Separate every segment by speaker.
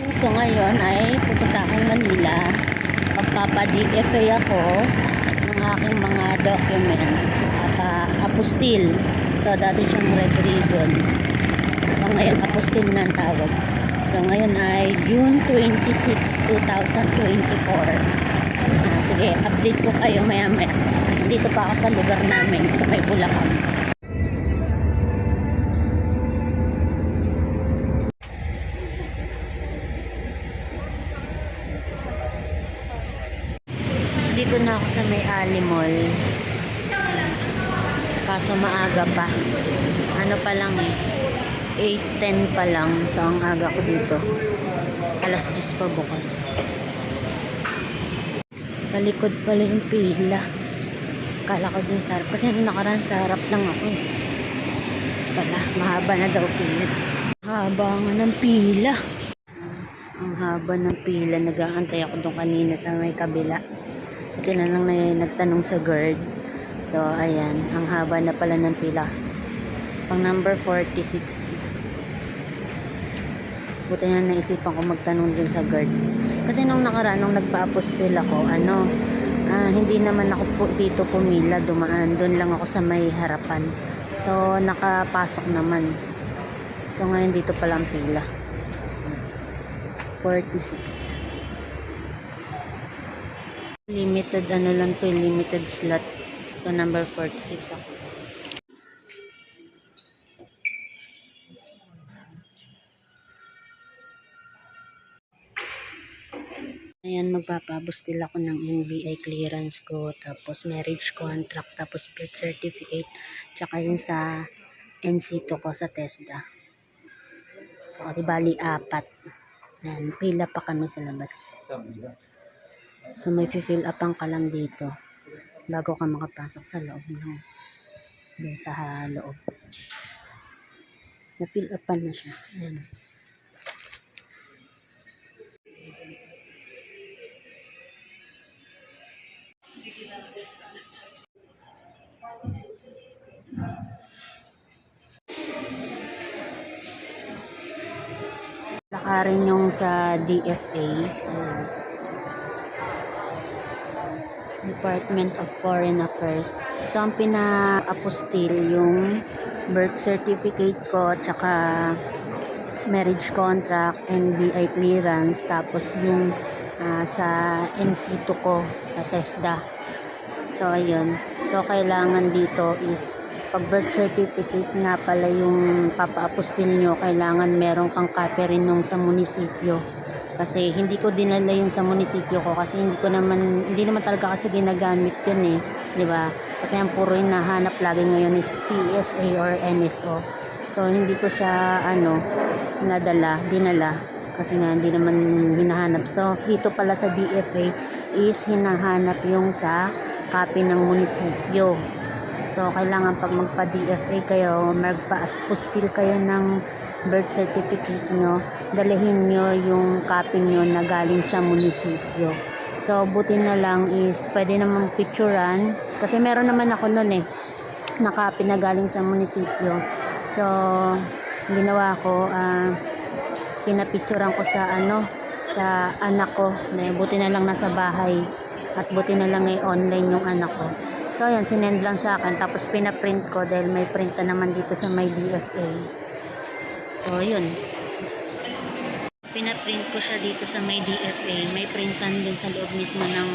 Speaker 1: So ngayon ay pupunta akong Manila. Magpapa-DFA ako ng aking mga documents at uh, apostil. So dati siyang red ribbon. So ngayon apostil na ang tawag. So ngayon ay June 26, 2024. Ah, sige, update ko kayo maya maya. Dito pa ako sa lugar namin sa may. Dito na ako sa may Ali Mall. Kaso maaga pa. Ano pa lang eh. 8.10 pa lang. So ang aga ko dito. Alas 10 pa bukas. Sa likod pala yung pila. Kala ko din sa harap. Kasi nakaraan sa harap lang ako eh. Pala, mahaba na daw pila. Haba nga ng pila. Ang haba ng pila. Nag-aantay ako doon kanina sa may kabila. Buti na lang na nagtanong sa guard. So, ayan. Ang haba na pala ng pila. Pang number 46. Buti na naisipan ko magtanong din sa guard. Kasi nung nakaraan, nung nagpa-apostil ako, ano, ah, hindi naman ako po dito pumila, dumaan. Doon lang ako sa may harapan. So, nakapasok naman. So, ngayon dito pala ang pila. 46. Limited ano lang to, limited slot. So number 46 ako. Ayan, magpapabustil ako ng NBI clearance ko, tapos marriage contract, tapos birth certificate, tsaka yung sa NC2 ko sa TESDA. So, di bali apat. Ayan, pila pa kami sa labas. So may fill upan ka lang dito bago ka makapasok sa loob ng dun sa loob. Na fill upan na siya. Ayan. Lakarin yung sa DFA. Ayan. Department of Foreign Affairs. So, ang pina-apostil yung birth certificate ko, tsaka marriage contract, NBI clearance, tapos yung ah, sa NC2 ko, sa TESDA. So, ayun. So, kailangan dito is pag birth certificate nga pala yung papa-apostil nyo, kailangan meron kang copy rin nung sa munisipyo kasi hindi ko dinala yung sa munisipyo ko kasi hindi ko naman hindi naman talaga kasi ginagamit yun eh di ba? Kasi ang puro yung nahanap lagi ngayon is PSA or NSO so hindi ko siya ano nadala dinala. Kasi nga hindi naman hinahanap. So dito pala sa DFA is hinahanap yung sa copy ng munisipyo so kailangan pag magpa DFA kayo magpa-apostil kayo ng birth certificate nyo, dalahin nyo yung copy nyo na galing sa munisipyo. So, buti na lang is pwede namang picturean. Kasi meron naman ako nun eh, na copy na galing sa munisipyo. So, ginawa ko, ah, pinapicturean ko sa ano, sa anak ko. Buti na lang nasa bahay. At buti na lang ay online yung anak ko. So, ayan, sinend lang sa akin. Tapos, pinaprint ko dahil may print na naman dito sa may DFA. So, yun. Pinaprint ko siya dito sa may DFA. May printan din sa loob mismo ng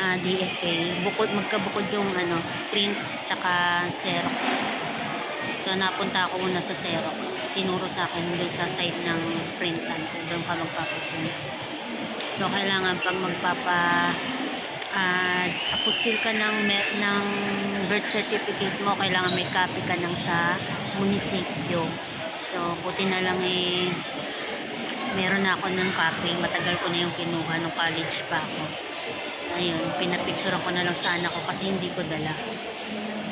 Speaker 1: ah, DFA. Bukod, magkabukod yung ano, print tsaka Xerox. So, napunta ako muna sa Xerox. Tinuro sa akin doon sa site ng printan. So, doon ka magpapaprint. So, kailangan pag magpapa ah apostil ka ng, ng birth certificate mo, kailangan may copy ka ng sa munisipyo. So, buti na lang eh, meron na ako ng copy. Matagal ko na yung kinuha nung college pa ako. Ayun, pinapicturean ko na lang sa anak ko kasi hindi ko dala.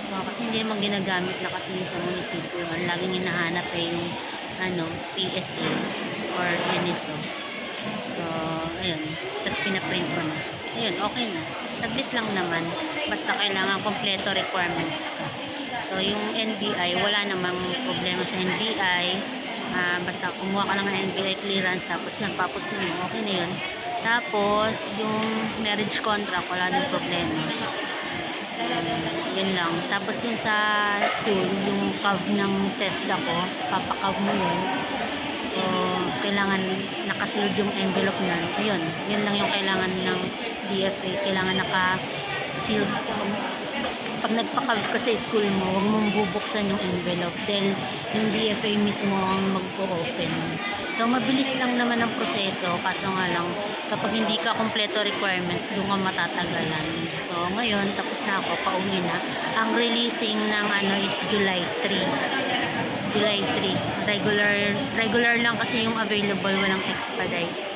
Speaker 1: So, kasi hindi naman ginagamit na kasi sa munisipyo. Ang laging hinahanap eh yung ano, PSA or UNISO. So, ayun. Tapos pinaprint ko na. Ayun, okay na. Saglit lang naman. Basta kailangan kompleto requirements ka. So, yung NBI, wala namang problema sa NBI. Ah, basta kumuha ka lang ng NBI clearance tapos yan, papustin mo, okay na yun. Tapos, yung marriage contract, wala din problema. Yun lang. Tapos yun sa school, yung CAV ng test ako, papakav mo yun. So, kailangan nakasealed yung envelope na. Yun, yun lang yung kailangan ng DFA. Kailangan naka-sealed. Pag nagpakav ka sa school mo, huwag mong bubuksan yung envelope dahil yung DFA mismo ang mag-open. So, mabilis lang naman ang proseso. Kaso nga lang, kapag hindi ka kompleto requirements, doon ka matatagalan. So, ngayon, tapos na ako, pauwi na. Ang releasing ng ano is July 3. July 3. Regular, regular lang kasi yung available, walang expedite.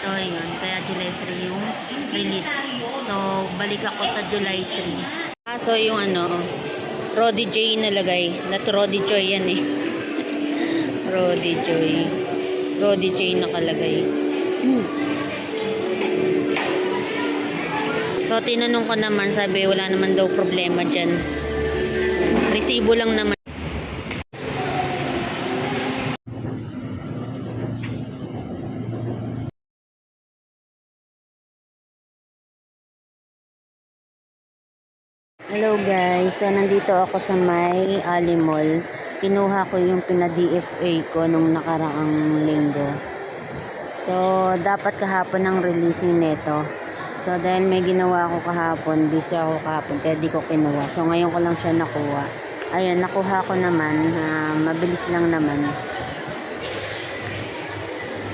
Speaker 1: So, yun. Kaya July 3 yung release. So, balik ako sa July 3. Kaso yung ano, Roddy J nalagay. Not Roddy Joy yan eh. Roddy Joy. Roddy J nakalagay. So, tinanong ko naman, sabi, wala naman daw problema dyan. Resibo lang naman. Hello guys, so nandito ako sa may Ali Mall. Kinuha ko yung pina-DFA ko nung nakaraang linggo. So, dapat kahapon ang releasing neto. So, dahil may ginawa ako kahapon, busy ako kahapon, kaya di ko kinuha. So, ngayon ko lang siya nakuha. Ayan, nakuha ko naman. ah, mabilis lang naman.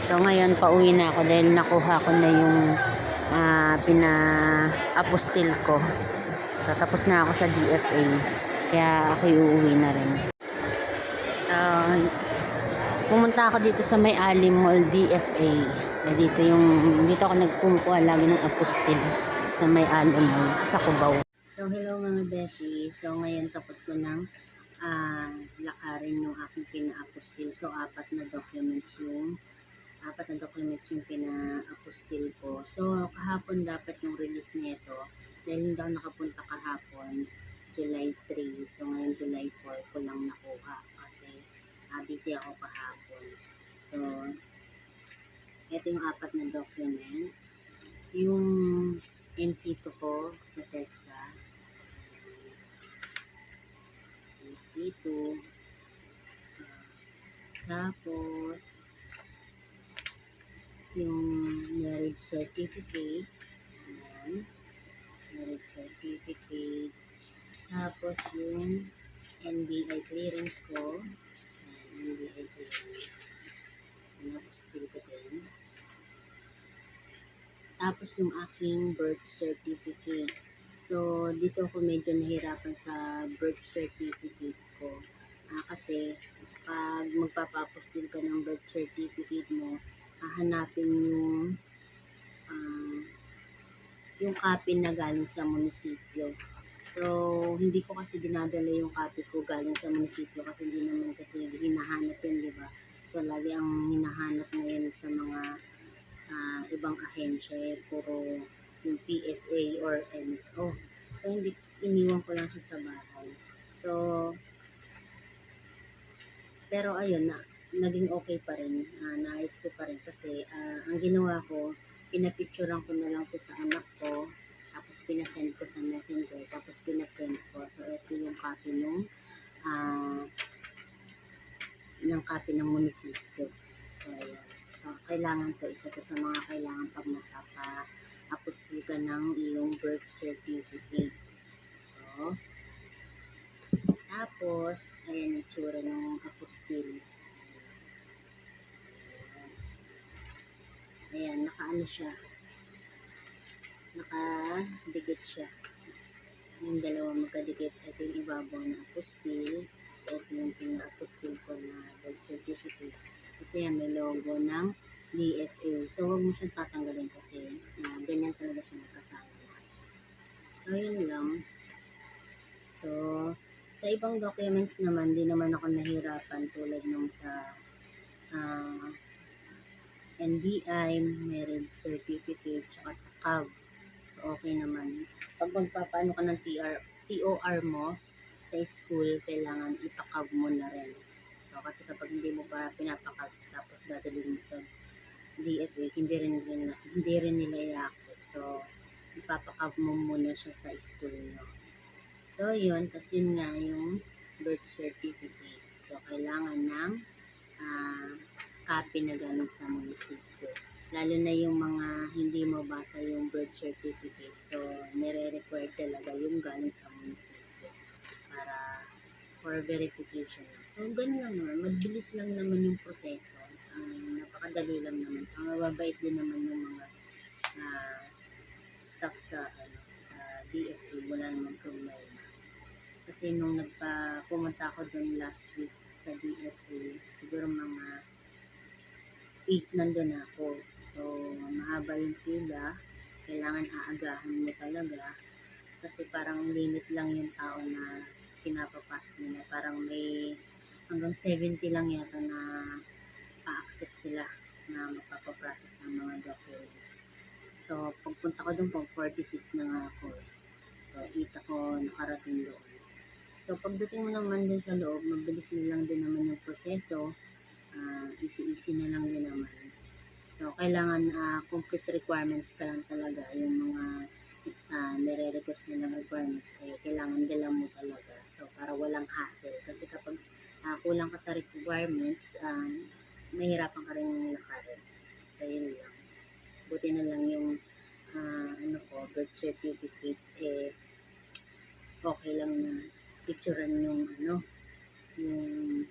Speaker 1: So, ngayon, pauwi na ako dahil nakuha ko na yung ah, pina-apostil ko. So, tapos na ako sa DFA. Kaya ako uuwi na rin. So, pumunta ako dito sa may Ali Mall DFA. Na dito yung, dito ako nagpumpuha lagi ng apostil sa may Ali Mall, sa Cubao. So, hello mga beshi. So, ngayon tapos ko ng ah, lakarin yung aking pina-apostil. So, apat na documents yung apat na documents yung pina-apostil ko. So, kahapon dapat yung release nito. Dahil hindi ako nakapunta kahapon, July 3. So, ngayon July 4 ko lang nakuha kasi ah, busy ako kahapon. So, ito yung apat na documents. Yung NC2 ko sa TESDA. NC2. Tapos, yung marriage certificate. Ayan. Marriage certificate. Tapos, yung NBI clearance ko. Ayan, NBI clearance. Napostil ko din. Tapos, yung aking birth certificate. So, dito ako medyo nahirapan sa birth certificate ko. Ah, kasi, pag magpapapostil ka ng birth certificate mo, hahanapin yung ah, yung copy na galing sa munisipyo. So, hindi ko kasi dinadala yung copy ko galing sa munisipyo kasi hindi naman kasi hinahanap yun, di ba? So, lagi ang hinahanap ngayon sa mga ah, ibang ahensya, puro yung PSA or NSO. So, hindi, iniwan ko lang siya sa bahay. So, pero ayun na, naging okay pa rin. Ah, naayos ko pa rin kasi ah, ang ginawa ko, pinapicturean ko na lang to sa anak ko. Tapos pinasend ko sa messenger. Tapos pinaprint ko. So, ito yung copy nung ah, ng copy ng munisipyo. So. So, kailangan to. Isa to sa mga kailangan pag magpapa-apostil ka ng iyong birth certificate. So, tapos, ayan yung tsura ng apostil. Ayan, nakaano siya. Nakadikit siya. Yung dalawa magkadikit. Ito yung ibabaw na apostil. So, ito yung pina-apostil ko na birth certificate. Kasi yan, may logo ng DFA. So, huwag mo siyang tatanggalin kasi ah, ganyan talaga siya nakasama. So, yun lang. So, sa ibang documents naman, di naman ako nahirapan tulad nung sa ah, NBI, marriage certificate, tsaka sa CAV. So, okay naman. Pag magpapaano ka ng TR, TOR mo sa school, kailangan ipakav mo na rin. So, kasi kapag hindi mo pa pinapakat tapos dadalhin mo sa DFA, hindi rin, rin hindi rin nila i-accept. So, ipapakav mo muna siya sa school nyo. So, yun. Tapos yun nga yung birth certificate. So, kailangan ng ah, copy na galing sa munisipyo. Lalo na yung mga hindi mabasa yung birth certificate. So, nire-require talaga yung galing sa munisipyo para for verification. So, ganun lang naman. Mabilis lang naman yung proseso. Ang napakadali lang naman. Ang mababait din naman yung mga ah, staff sa ano, sa DFA. Wala namang problema. Kasi nung nagpa pumunta ako doon last week sa DFA, siguro mga 8 nandun ako. So, mahaba yung pila. Kailangan aagahan mo talaga. Kasi parang limit lang yung tao na pinapapas nila. Parang may hanggang 70 lang yata na pa-accept sila na mapapaprocess ng mga documents. So, pagpunta ko doon, pag 46 na nga ako. So, 8 ako nakarating doon. So, pagdating mo naman din sa loob, mabilis na lang din naman yung proseso. Ah, easy-easy na lang din naman. So, kailangan ah, complete requirements ka lang talaga. Yung mga uh, nire-request nilang requirements, eh, kailangan dala mo talaga. So, para walang hassle. Kasi kapag ah, kulang ka sa requirements, um, mahirapan ka rin lakarin. So, yun lang. Buti na lang yung ah, ano ko, birth certificate, eh, okay lang na picturean yung ano, yung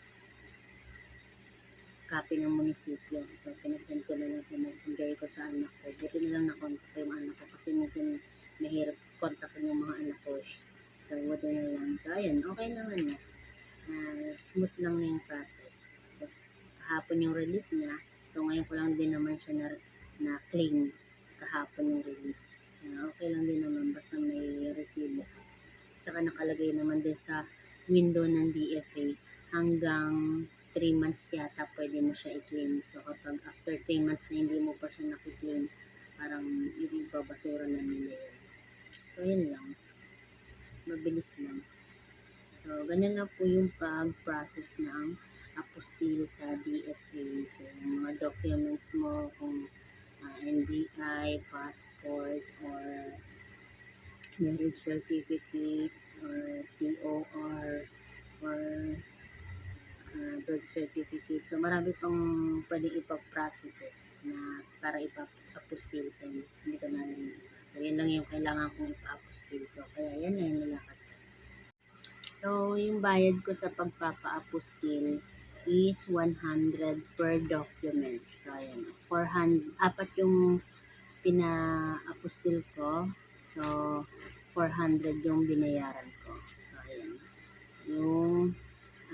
Speaker 1: copy ng munisipyo. So, pinasend ko na lang sa messenger ko sa anak ko. Buti na lang nakontak ko yung anak ko kasi minsan mahirap kontakin yung mga anak ko eh. So, buti na lang. So, ayun, okay naman na. Ah, smooth lang na yung process. Tapos, kahapon yung release niya. So, ngayon ko lang din naman siya na, na claim kahapon yung release. Ah, okay lang din naman basta may resibo ka. Tsaka nakalagay naman din sa window ng DFA hanggang 3 months yata pwede mo siya i-claim. So kapag after 3 months na hindi mo pa siya nakiklaim, parang ibabasura na nila yun. So yun lang. Mabilis lang. So ganyan lang po yung pag-process ng apostille sa DFA. So yung mga documents mo kung ah, NBI, passport, or marriage certificate, or TOR, or uh, birth certificate. So, marami pang pwedeng ipaprocess eh, na para ipa-apostil. So, hindi ko na alam. So, yan lang yung kailangan kong ipa-apostil. So, kaya yan na yung nilakad ko. So, yung bayad ko sa pagpapa-apostil is 100 per document. So, ayan. 400, apat yung pina-apostil ko. So, 400 yung binayaran ko. So, ayan. Yung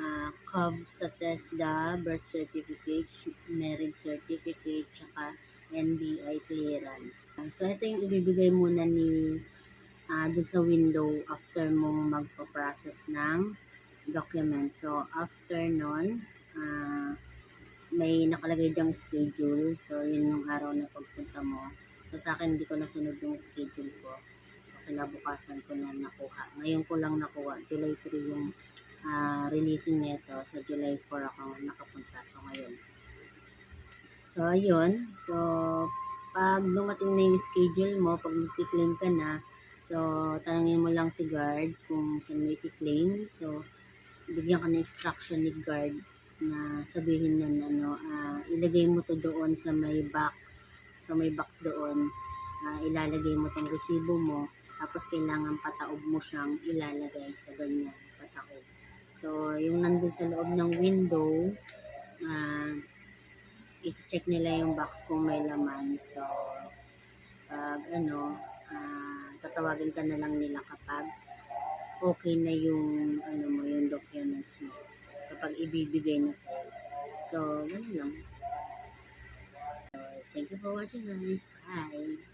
Speaker 1: uh, COV sa TESDA, birth certificate, marriage certificate, tsaka NBI clearance. So, ito yung ibibigay muna ni uh, doon sa window after mong magpa-process ng document. So, after nun, uh, may nakalagay diyang schedule. So, yun yung araw na pagpunta mo. So, sa akin, hindi ko nasunod yung schedule ko. So, kinabukasan ko na nakuha. Ngayon ko lang nakuha. July 3 yung ah, releasing nito. So, July 4 ako nakapunta. So, ngayon. So, ayun. So, pag dumating na yung schedule mo, pag magkiklaim ka na, so, tanongin mo lang si guard kung saan mo i-claim. So, bigyan ka ng instruction ni guard na sabihin na ano, ah, ilagay mo to doon sa may box. Sa may box doon, ah, ilalagay mo tong resibo mo. Tapos, kailangan pataob mo siyang ilalagay sa ganyan, pataob. So, yung nandun sa loob ng window, ah, i-check nila yung box kung may laman. So, pag ano, ah, tatawagin ka na lang nila kapag okay na yung ano mo, yung documents mo. Kapag ibibigay na sa'yo. So, ganun lang. So, thank you for watching guys. Bye!